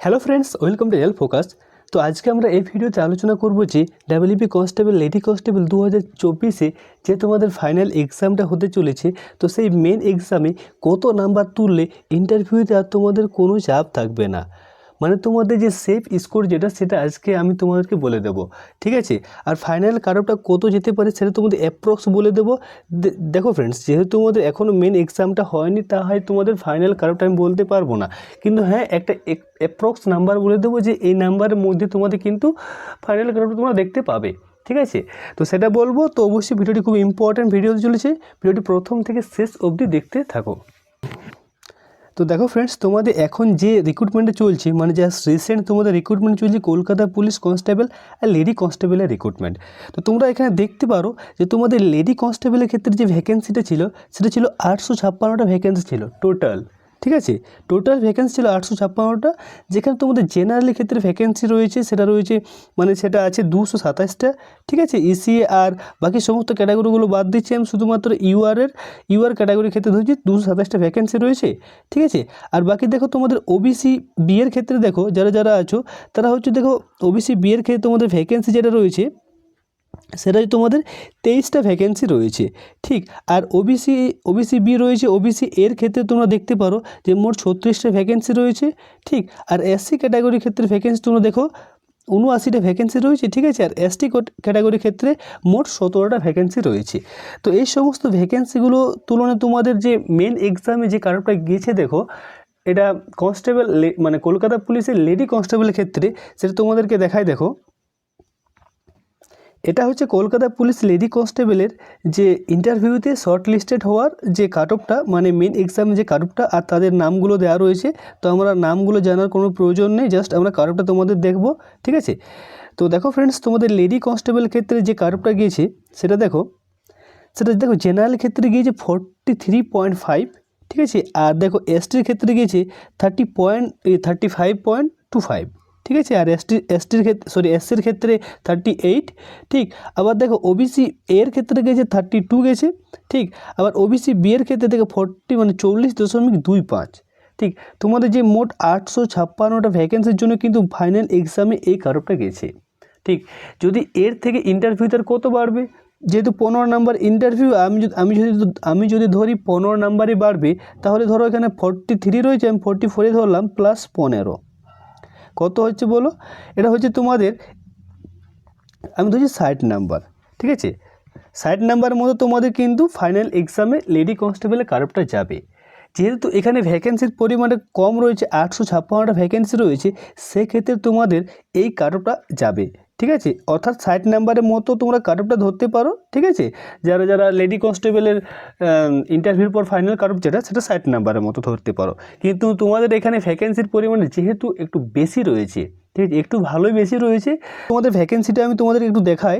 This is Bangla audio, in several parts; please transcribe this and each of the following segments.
Hello friends welcome to L focus তো আজকে আমরা এই ভিডিওতে আলোচনা করব যে ডাব্লিউবি কনস্টেবল লেডি কনস্টেবল দু হাজার চব্বিশে যে তোমাদের ফাইনাল এক্সামটা হতে চলেছে, তো সেই মেন এক্সামে কত নাম্বার তুললে ইন্টারভিউতে আর তোমাদের কোনো চাপ থাকবে না। মানে তোমাদের যে সেফ স্কোর যেটা, সেটা আজকে আমি তোমাদেরকে বলে দেবো, ঠিক আছে? আর ফাইনাল কারোটা কত যেতে পারে সেটা তোমাদের অ্যাপ্রক্স বলে দেবো। দেখো ফ্রেন্ডস যেহেতু তোমাদের এখনও মেন এক্সামটা হয়নি তা হয় তোমাদের ফাইনাল কারোটা আমি বলতে পারব না। কিন্তু হ্যাঁ একটা অ্যাপ্রক্স নাম্বার বলে দেবো যে এই নাম্বারের মধ্যে তোমাদের কিন্তু ফাইনাল কারোটা তোমরা দেখতে পাবে, ঠিক আছে? তো সেটা বলব। তো অবশ্যই ভিডিওটি খুব ইম্পর্ট্যান্ট ভিডিও চলেছে। ভিডিওটি প্রথম থেকে শেষ অবধি দেখতে থাকো। তো দেখো ফ্রেন্ডস তোমাদের এখন যে রিক্রুটমেন্টটা চলছে মানে জাস্ট রিসেন্ট তোমাদের রিক্রুটমেন্ট চলছে কলকাতা পুলিশ কনস্টেবল আর লেডি কনস্টেবলের রিক্রুটমেন্ট তো তোমরা এখানে দেখতে পারো যে তোমাদের লেডি কনস্টেবলের ক্ষেত্রে যে ভ্যাকেন্সিটা ছিল, সেটা ছিল আটশো ছাপ্পান্নটা ভ্যাকেন্সি ছিল টোটাল ঠিক আছে? টোটাল ভ্যাকেন্সি ছিল আটশো ছাপ্পান্নটা। যেখানে তোমাদের জেনারেলের ক্ষেত্রে ভ্যাকেন্সি রয়েছে, সেটা রয়েছে মানে সেটা আছে দুশো সাতাশটা ঠিক আছে? ইসিএ আর বাকি সমস্ত ক্যাটাগরিগুলো বাদ দিচ্ছি আমি, শুধুমাত্র ইউআরের ইউআর ক্যাটাগরির ক্ষেত্রে ধরছি দুশো সাতাশটা ভ্যাকেন্সি রয়েছে। ঠিক আছে? আর বাকি দেখো তোমাদের ওবিসি বিয়ের ক্ষেত্রে দেখো, যারা যারা আছো, তারা হচ্ছে দেখো ওবিসি বিয়ের ক্ষেত্রে তোমাদের ভ্যাকেন্সি যেটা রয়েছে সেটা হচ্ছে তোমাদের তেইশটা ভ্যাকেন্সি রয়েছে। ঠিক, আর ওবিসি ওবিসি বি রয়েছে। ওবিসি এর ক্ষেত্রে তোমরা দেখতে পারো যে মোট ছত্রিশটা ভ্যাকেন্সি রয়েছে। ঠিক, আর এসসি ক্যাটাগরির ক্ষেত্রে ভ্যাকেন্সি তোমরা দেখো, উনআশিটা ভ্যাকেন্সি রয়েছে। ঠিক আছে, আর এসটি ক্যাটাগরির ক্ষেত্রে মোট সতেরোটা ভ্যাকেন্সি রয়েছে। তো এই সমস্ত ভ্যাকেন্সিগুলো তুলনায় তোমাদের যে মেন এক্সামে যে কারোটা গিয়েছে দেখো, এটা কনস্টেবল মানে কলকাতা পুলিশের লেডি কনস্টেবলের ক্ষেত্রে সেটা তোমাদেরকে দেখায় দেখো। এটা হচ্ছে কলকাতা পুলিশ লেডি কনস্টেবলের যে ইন্টারভিউতে শর্ট লিস্টেড হওয়ার যে কাট অফটা মানে মেন এক্সাম যে কাট অফটা আর তাদের নামগুলো দেওয়া রয়েছে, তো আমরা নামগুলো জানার কোনো প্রয়োজন নেই জাস্ট আমরা কাট অফটা তোমাদের দেখব, ঠিক আছে? তো দেখো ফ্রেন্ডস তোমাদের লেডি কনস্টেবল ক্ষেত্রে যে কাট অফটা গিয়েছে, সেটা দেখো সেটা দেখো জেনারেল ক্ষেত্রে গিয়েছে ফোরটি থ্রি পয়েন্ট ফাইভ ঠিক আছে? আর দেখো এসটির ক্ষেত্রে গিয়েছে thirty point thirty five point two five ঠিক আছে? আর এসটি এসটির ক্ষেত্রে সরি এসসির ক্ষেত্রে থার্টি এইট ঠিক? আবার দেখো ওবিসি এর ক্ষেত্রে গেছে থার্টি টু গেছে, ঠিক? আবার ওবিসি বি এর ক্ষেত্রে দেখো ফোরটি মানে চল্লিশ দশমিক দুই পাঁচ, ঠিক? তোমাদের যে মোট আটশো ছাপ্পান্নটা ভ্যাকেন্সির জন্য কিন্তু ফাইনাল এক্সামে এই কারোটা গেছে, ঠিক? যদি এর থেকে ইন্টারভিউতে কত বাড়বে? যেহেতু পনেরো নাম্বার ইন্টারভিউ আমি যদি আমি যদি আমি যদি ধরি পনেরো নাম্বারই বাড়বে, তাহলে ধরো এখানে ফর্টি থ্রি রয়েছে, আমি ফর্টি ফোরে ধরলাম প্লাস পনেরো। কত হচ্ছে বলো? এটা হচ্ছে তোমাদের, আমি ধরছি ষাট নাম্বার, ঠিক আছে? ষাট নাম্বারের মতো তোমাদের কিন্তু ফাইনাল এক্সামে লেডি কনস্টেবলের কারপটা যাবে। যেহেতু এখানে ভ্যাকেন্সির পরিমাণে কম রয়েছে, আটশো ছাপ্পান্নটা ভ্যাকেন্সি রয়েছে, সেক্ষেত্রে তোমাদের এই কারপটা যাবে। ঠিক আছে? অর্থাৎ ষাট নাম্বারের মতো তোমরা কাটঅফটা ধরতে পারো, ঠিক আছে? যারা যারা লেডি কনস্টেবলের ইন্টারভিউর পর ফাইনাল কাটঅফ যেটা, সেটা ষাট নাম্বারের মতো ধরতে পারো। কিন্তু তোমাদের এখানে ভ্যাকেন্সির পরিমাণ যেহেতু একটু বেশি রয়েছে, ঠিক আছে? একটু ভালোই বেশি রয়েছে, তোমাদের ভ্যাকেন্সিটা আমি তোমাদের একটু দেখাই।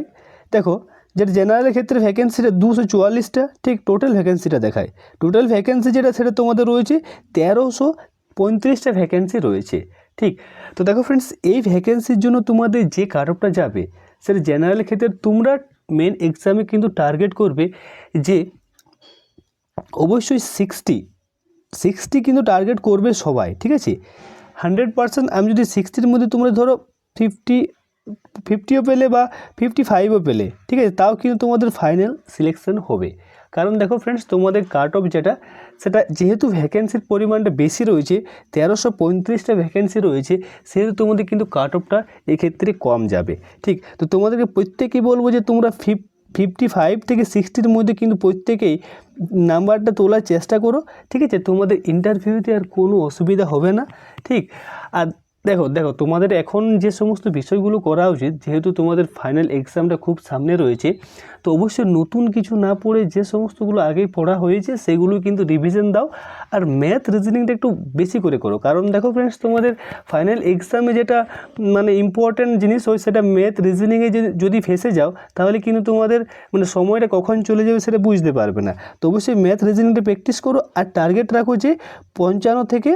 দেখো, যেটা জেনারেলের ক্ষেত্রে ভ্যাকেন্সিটা দুশো চুয়াল্লিশটা, ঠিক টোটাল ভ্যাকেন্সিটা দেখায়। টোটাল ভ্যাকেন্সি যেটা, সেটা তোমাদের রয়েছে তেরোশো পঁয়ত্রিশটা ভ্যাকেন্সি রয়েছে। ঠিক। তো দেখো ফ্রেন্ডস এই ভ্যাকেন্সির জন্য তোমাদের যে কারপটা যাবে, সেটা জেনারেল ক্ষেত্রে তোমরা মেন এক্সামে কিন্তু টার্গেট করবে যে অবশ্যই সিক্সটি সিক্সটি কিন্তু টার্গেট করবে সবাই, ঠিক আছে? হান্ড্রেড পার্সেন্ট আমি যদি সিক্সটির মধ্যে তোমরা ধরো ফিফটি ফিফটিও পেলে বা ফিফটি ফাইভও পেলে, ঠিক আছে? তাও কিন্তু তোমাদের ফাইনাল সিলেকশন হবে। কারণ দেখো ফ্রেন্ডস তোমাদের কাট অফ যেটা, সেটা যেহেতু ভ্যাকেন্সির পরিমাণটা বেশি রয়েছে, তেরোশো পঁয়ত্রিশটা ভ্যাকেন্সি রয়েছে, সেহেতু তোমাদের কিন্তু কাট অফটা এক্ষেত্রে কম যাবে, ঠিক? তো তোমাদেরকে প্রত্যেকেই বলব যে তোমরা ফিফ ফিফটি ফাইভ থেকে সিক্সটির মধ্যে কিন্তু প্রত্যেকেই নাম্বারটা তোলার চেষ্টা করো, ঠিক আছে? তোমাদের ইন্টারভিউতে আর কোনো অসুবিধা হবে না, ঠিক? আর দেখো দেখো, তোমাদের এখন যে সমস্ত বিষয়গুলো করা উচিত, যেহেতু তোমাদের ফাইনাল এক্সামটা খুব সামনে রয়েছে, তো অবশ্যই নতুন কিছু না পড়ে যে সমস্তগুলো আগেই পড়া হয়েছে, সেগুলো কিন্তু রিভিশন দাও, আর ম্যাথ রিজনিংটা একটু বেশি করে করো। কারণ দেখো ফ্রেন্ডস তোমাদের ফাইনাল এক্সামে যেটা মানে ইম্পর্ট্যান্ট জিনিস হয়, সেটা ম্যাথ রিজনিংয়ে যদি ফেসে যাও, তাহলে কিন্তু তোমাদের মানে সময়টা কখন চলে যাবে সেটা বুঝতে পারবে না। তো অবশ্যই ম্যাথ রিজনিংটা প্র্যাকটিস করো, আর টার্গেট রাখো যে পঞ্চান্ন থেকে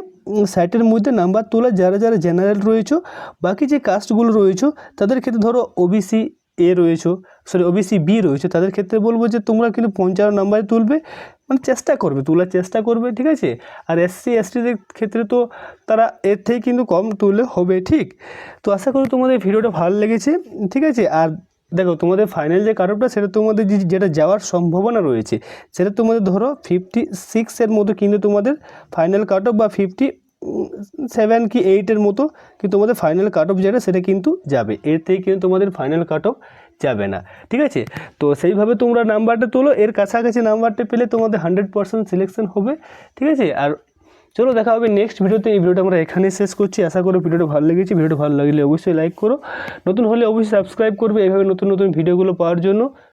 ষাটের মধ্যে নাম্বার তোলা যারা যারা জেনারেল রয়েছে, বাকি যে কাস্টগুলো রয়েছে, তাদের ক্ষেত্রে ধরো ওবিসি এ রয়েছো সরি ওবিসি বি রয়েছে, তাদের ক্ষেত্রে বলব যে তোমরা কিন্তু পঞ্চান্ন নাম্বারে তুলবে মানে চেষ্টা করবে, তোলার চেষ্টা করবে, ঠিক আছে? আর এসসি এসটিদের ক্ষেত্রে তো তারা এর থেকে কিন্তু কম তুললে হবে, ঠিক? তো আশা করি তোমাদের ভিডিওটা ভালো লেগেছে, ঠিক আছে? আর দেখো, তোমাদের ফাইনাল যে কাটঅফটা সেটা তোমাদের যেটা যাওয়ার সম্ভাবনা রয়েছে, সেটা তোমাদের ধরো ফিফটি সিক্সের মতো কিন্তু তোমাদের ফাইনাল কাট অফ বা ফিফটি সেভেন কি এইটের মতো কিন্তু তোমাদের ফাইনাল কাট অফ যেটা, সেটা কিন্তু যাবে। এর থেকে কিন্তু তোমাদের ফাইনাল কাট অফ যাবে না। ঠিক আছে? তো সেইভাবে তোমরা নাম্বারটা তোলো। এর কাছাকাছি নাম্বারটা পেলে তোমাদের হান্ড্রেড পার্সেন্ট সিলেকশন হবে। ঠিক আছে? আর চলো দেখা হবে নেক্সট ভিডিওতে এই ভিডিওটা আমরা এখানে শেষ করছি। আশা করি ভিডিওটা ভালো লেগেছে। ভিডিওটা ভালো লাগলে অবশ্যই লাইক করো। নতুন হলে অবশ্যই সাবস্ক্রাইব করবে। এইভাবে নতুন নতুন ভিডিওগুলো পাওয়ার জন্য।